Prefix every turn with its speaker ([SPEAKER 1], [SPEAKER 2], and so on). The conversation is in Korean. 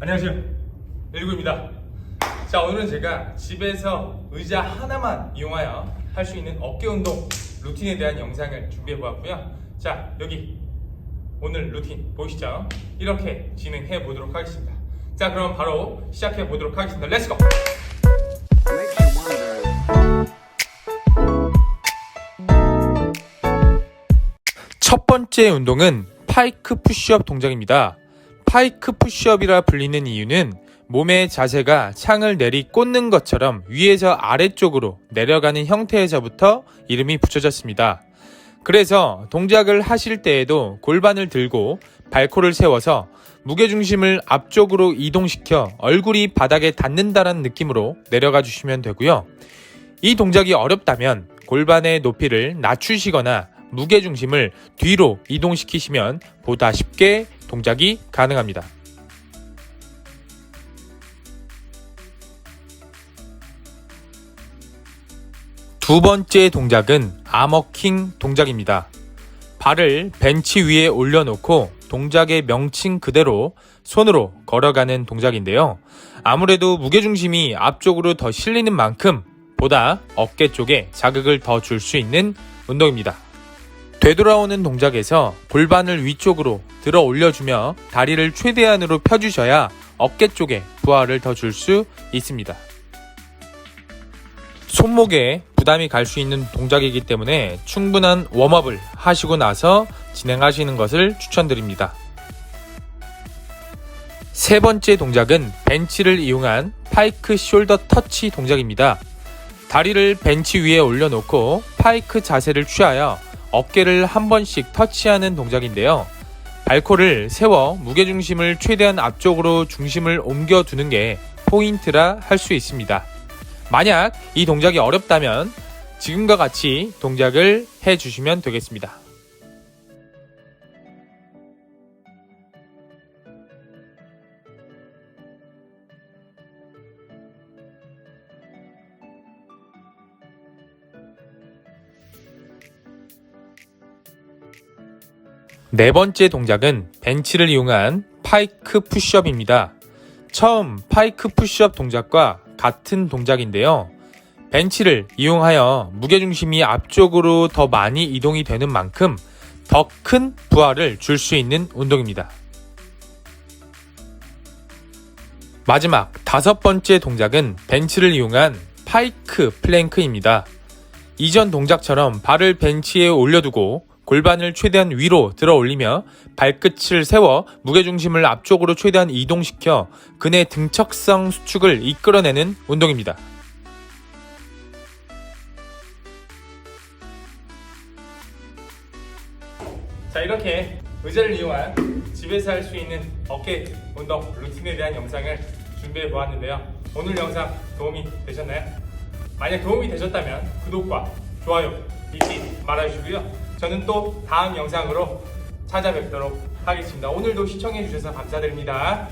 [SPEAKER 1] 안녕하세요. 일구입니다. 자, 오늘은 제가 집에서 의자 하나만 이용하여 할 수 있는 어깨 운동 루틴에 대한 영상을 준비해 보았고요. 자, 여기 오늘 루틴 보이시죠? 이렇게 진행해 보도록 하겠습니다. 자, 그럼 바로 시작해 보도록 하겠습니다. 렛츠고! 첫 번째 운동은 파이크 푸시업 동작입니다. 파이크 푸시업이라 불리는 이유는 몸의 자세가 창을 내리 꽂는 것처럼 위에서 아래쪽으로 내려가는 형태에서부터 이름이 붙여졌습니다. 그래서 동작을 하실 때에도 골반을 들고 발코를 세워서 무게중심을 앞쪽으로 이동시켜 얼굴이 바닥에 닿는다는 느낌으로 내려가 주시면 되고요. 이 동작이 어렵다면 골반의 높이를 낮추시거나 무게중심을 뒤로 이동시키시면 보다 쉽게 동작이 가능합니다. 두 번째 동작은 아머킹 동작입니다. 발을 벤치 위에 올려놓고 동작의 명칭 그대로 손으로 걸어가는 동작인데요. 아무래도 무게중심이 앞쪽으로 더 실리는 만큼 보다 어깨 쪽에 자극을 더 줄 수 있는 운동입니다. 되돌아오는 동작에서 골반을 위쪽으로 들어 올려주며 다리를 최대한으로 펴주셔야 어깨 쪽에 부하를 더 줄 수 있습니다. 손목에 부담이 갈 수 있는 동작이기 때문에 충분한 웜업을 하시고 나서 진행하시는 것을 추천드립니다. 세 번째 동작은 벤치를 이용한 파이크 숄더 터치 동작입니다. 다리를 벤치 위에 올려놓고 파이크 자세를 취하여 어깨를 한 번씩 터치하는 동작인데요. 발코를 세워 무게중심을 최대한 앞쪽으로 중심을 옮겨두는 게 포인트라 할 수 있습니다. 만약 이 동작이 어렵다면 지금과 같이 동작을 해 주시면 되겠습니다. 네 번째 동작은 벤치를 이용한 파이크 푸시업입니다. 처음 파이크 푸시업 동작과 같은 동작인데요. 벤치를 이용하여 무게중심이 앞쪽으로 더 많이 이동이 되는 만큼 더 큰 부하를 줄 수 있는 운동입니다. 마지막 다섯 번째 동작은 벤치를 이용한 파이크 플랭크입니다. 이전 동작처럼 발을 벤치에 올려두고 골반을 최대한 위로 들어 올리며 발끝을 세워 무게중심을 앞쪽으로 최대한 이동시켜 근의 등척성 수축을 이끌어내는 운동입니다. 자 이렇게 의자를 이용한 집에서 할 수 있는 어깨 운동 루틴에 대한 영상을 준비해 보았는데요. 오늘 영상 도움이 되셨나요? 만약 도움이 되셨다면 구독과 좋아요 잊지 말아주시고요. 저는 또 다음 영상으로 찾아뵙도록 하겠습니다. 오늘도 시청해 주셔서 감사드립니다.